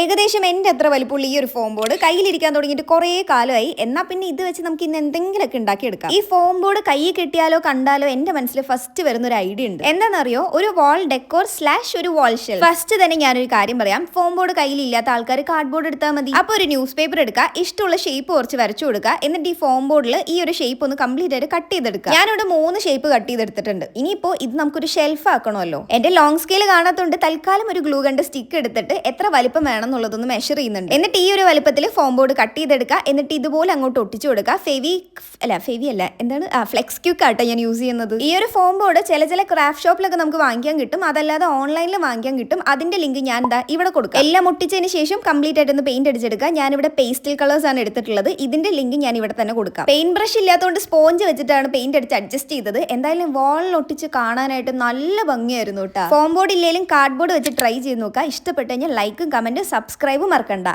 ഏകദേശം എന്റെ അത്ര വലിപ്പമുള്ള ഈ ഒരു ഫോം ബോർഡ് കയ്യിലിരിക്കാൻ തുടങ്ങിയിട്ട് കുറേ കാലമായി. എന്നാൽ പിന്നെ ഇത് വെച്ച് നമുക്ക് ഇന്ന് എന്തെങ്കിലുമൊക്കെ ഉണ്ടാക്കിയെടുക്കാം. ഈ ഫോം ബോർഡ് കയ്യിൽ കിട്ടിയാലോ കണ്ടാലോ എന്റെ മനസ്സിൽ ഫസ്റ്റ് വരുന്ന ഒരു ഐഡിയ ഉണ്ട്. എന്താണെന്നറിയോ? ഒരു വാൾ ഡെക്കോർ സ്ലാഷ് ഒരു വാൾ ഷെൽ ഫസ്റ്റ് തന്നെ ഞാനൊരു കാര്യം പറയാം. ഫോം ബോർഡ് കയ്യിലില്ലാത്ത ആൾക്കാർ കാർഡ് ബോർഡ് എടുത്താൽ മതി. അപ്പോൾ ഒരു ന്യൂസ് പേപ്പർ എടുക്കുക ഇഷ്ടമുള്ള ഷേപ്പ് കുറച്ച് വരച്ചു കൊടുക്കുക എന്നിട്ട് ഈ ഫോം ബോർഡിൽ ഈ ഒരു ഷേപ്പ് ഒന്ന് കംപ്ലീറ്റ് ആയിട്ട് കട്ട് ചെയ്തെടുക്കുക. ഞാനിവിടെ മൂന്ന് ഷേപ്പ് കട്ട് ചെയ്തെടുത്തിട്ടുണ്ട്. ഇനിയിപ്പോൾ ഇത് നമുക്കൊരു ഷെൽഫ് ആക്കണമല്ലോ. എന്റെ ലോങ് സ്കെയിൽ കാണാത്തതുകൊണ്ട് തൽക്കാലം ഒരു ഗ്ലൂ കണ്ട് സ്റ്റിക്ക് എടുത്തിട്ട് എത്ര വലിപ്പം വേണം എന്നുള്ളതൊന്ന് മെഷർ ചെയ്യുന്നുണ്ട്. എന്നിട്ട് ഈ ഒരു വലുപ്പത്തിൽ ഫോം ബോർഡ് കട്ട് ചെയ്തെടുക്കുക. എന്നിട്ട് ഇതുപോലെ അങ്ങോട്ട് ഒട്ടിച്ചു കൊടുക്കുക. ഫെവി അല്ല ഫെവി അല്ല. എന്താണ്? ആ ഫ്ലെക്സ് ക്യൂക്ക് ആട്ടോ ഞാൻ യൂസ് ചെയ്യുന്നത്. ഈ ഒരു ഫോം ബോർഡ് ചില ചില ക്രാഫ്റ്റ് ഷോപ്പിലൊക്കെ നമുക്ക് വാങ്ങിക്കാൻ കിട്ടും. അതല്ലാതെ ഓൺലൈനിൽ വാങ്ങിക്കാൻ കിട്ടും. അതിന്റെ ലിങ്ക് ഞാൻ എന്താ ഇവിടെ കൊടുക്കുക എല്ലാം ഒട്ടിച്ചതിന് ശേഷം കംപ്ലീറ്റ് ആയിട്ട് ഒന്ന് പെയിന്റ് അടിച്ചെടുക്കുക. ഞാനിവിടെ പേസ്റ്റൽ കളേഴ്സ് ആണ് എടുത്തിട്ടുള്ളത്. ഇതിന്റെ ലിങ്ക് ഞാൻ ഇവിടെ തന്നെ കൊടുക്കാം. പെയിന്റ് ബ്രഷ് ഇല്ലാത്തതുകൊണ്ട് സ്പോഞ്ച് വെച്ചിട്ടാണ് പെയിന്റ് അടിച്ച് അഡ്ജസ്റ്റ് ചെയ്തത്. എന്തായാലും വാളിൽ ഒട്ടിച്ച് കാണാനായിട്ട് നല്ല ഭംഗിയായിരുന്നു കേട്ടോ. ഫോം ബോർഡ് ഇല്ലെങ്കിലും കാർഡ് ബോർഡ് വെച്ച് ട്രൈ ചെയ്ത് നോക്കുക. ഇഷ്ടപ്പെട്ടു കഴിഞ്ഞാൽ ലൈക്കും കമന്റും സബ്സ്ക്രൈബും മറക്കണ്ട.